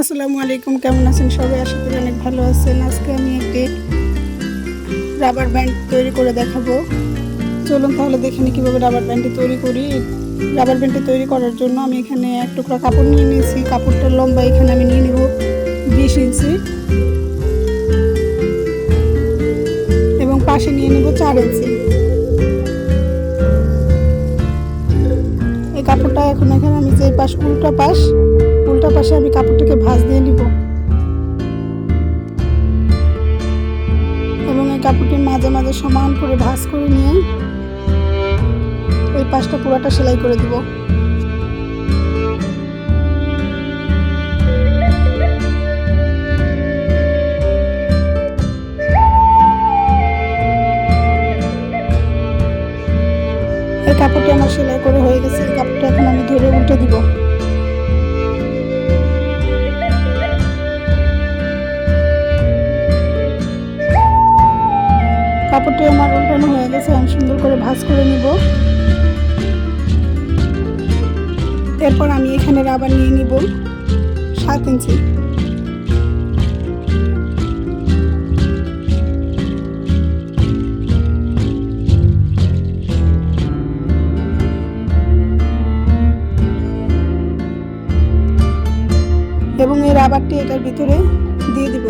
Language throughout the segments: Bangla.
আসসালামু আলাইকুম, কেমন আছেন সবাই? আশা করি অনেক ভালো আছেন। আজকে আমি একটি রাবার ব্যান্ড তৈরি করে দেখাবো। চলুন তাহলে দেখে নিই কীভাবে রাবার ব্যান্ডটি তৈরি করি। রাবার ব্যান্ডটি তৈরি করার জন্য আমি এখানে এক টুকরা কাপড় নিয়ে নিয়েছি। কাপড়টার লম্বা, এখানে আমি নিয়ে নিব বিশ ইঞ্চি। এবং পাশে নিয়ে নেব চার ইঞ্চি। এই কাপড়টা এখন এখানে আমি যে পাশ, উল্টা পাশ উল্টা পাশে আমি কাপড়টাকে ভাঁজ দিয়ে নিব। এবং এই কাপড়টির মাঝে মাঝে সমান করে ভাঁজ করে নিয়ে এই পাশটা পুরোটা সেলাই করে দিব। কাপড়টি আমার সেলাই করে হয়ে গেছে। কাপড়টা এখন আমি ধরে উল্টে দিব। কাপড়টি আমার উল্টানো হয়ে গেছে, আমি সুন্দর করে ভাজ করে নিব। এরপর আমি এখানে রাবার নিয়ে নিব, সাত ইঞ্চি। এবং এই রাবারটি এটার ভিতরে দিয়ে দিব।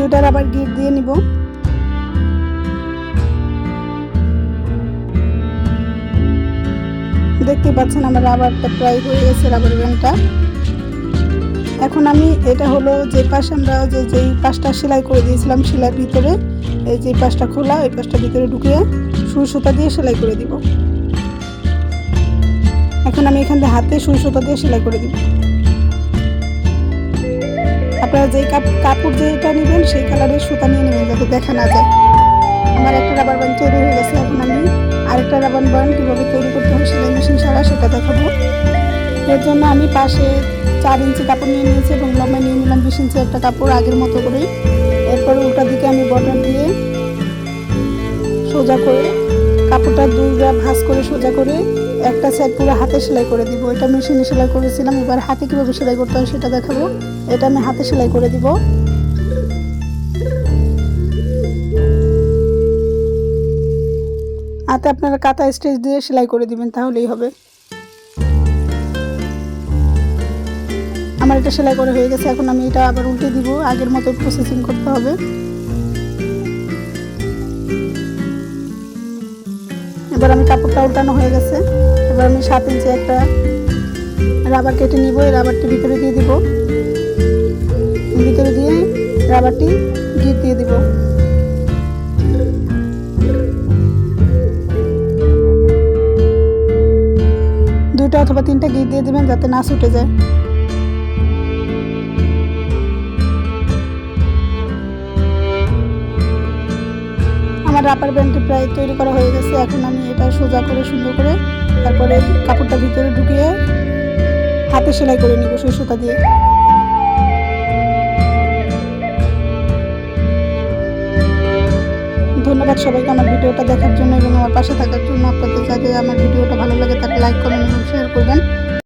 দুটা রাবার গিট দিয়ে নিব। দেখতে পাচ্ছেন আমার রাবারটা প্রায় হয়ে গেছে রাবার ব্যান্ডটা। এখন আমি এটা হলো যে পাশ আমরা যে যেই পাশটা সেলাই করে দিয়েছিলাম সেলাইয়ের ভিতরে, এই যে পাশটা খোলা ওই পাশটা ভিতরে ঢুকিয়ে সুই সুতা দিয়ে সেলাই করে দিব। এখন আমি এখান থেকে হাতে সুই সুতা দিয়ে সেলাই করে দিব। আপনারা যেই কাপ- কাপড় যেটা নেবেন, সেই কালারের সুতা নিয়ে নেবেন যাতে দেখা না যায়। আমার একটা রাবার ব্যান্ড তৈরি হয়ে গেছে এখন আমি। আরেকটা রাবার ব্যান্ড কীভাবে তৈরি করতে হয় সেলাই মেশিন ছাড়া সেটা দেখাবো। এর জন্য আমি পাশে চার ইঞ্চি কাপড় নিয়ে নিয়েছি এবং লম্বা নিয়ে নিলাম বিশ ইঞ্চি একটা কাপড় আগের মতো করেই। এরপর উল্টা দিকে আমি বটন দিয়ে সোজা করে কাপড়টা দুইটা ভাঁজ করে সোজা করে একটা সাইড পুরো হাতে সেলাই করে দিব। এটা মেশিনে সেলাই করেছিলাম, এবার হাতে কীভাবে সেলাই করতে হয় সেটা দেখাবো। এটা আমি হাতে সেলাই করে দিব। হাতে আপনারা কাঁথা স্টেজ দিয়ে সেলাই করে দিবেন, তাহলেই হবে। আমার এটা সেলাই করে হয়ে গেছে, এখন আমি এটা আবার উল্টে দিব। আগের মতো প্রসেসিং করতে হবে। এবার আমি কাপড়টা উল্টানো হয়ে গেছে। এবার আমি সাত ইঞ্চি একটা রাবার কেটে নিব, এই রাবারটি ভিতরে দিয়ে দিব। ভিতরে দিয়ে রাবারটি গিট দিয়ে দিব। দুইটা অথবা তিনটা গিট দিয়ে দিবেন যাতে না ছুটে যায়। আমার রাবার ব্যান্ডটি প্রায় তৈরি করা হয়ে গেছে। এখন আমি এটা সোজা করে সুন্দর করে তারপরে কাপড়টা ভিতরে ঢুকিয়ে হাতে সেলাই করে নিব সুই সুতা দিয়ে। ধন্যবাদ সবাইকে আমার ভিডিওটা দেখার জন্য এবং আমার পাশে থাকার জন্য। আপনাদের যাতে আমার ভিডিওটা ভালো লাগে তাকে লাইক কমেন্ট এবং শেয়ার করবেন।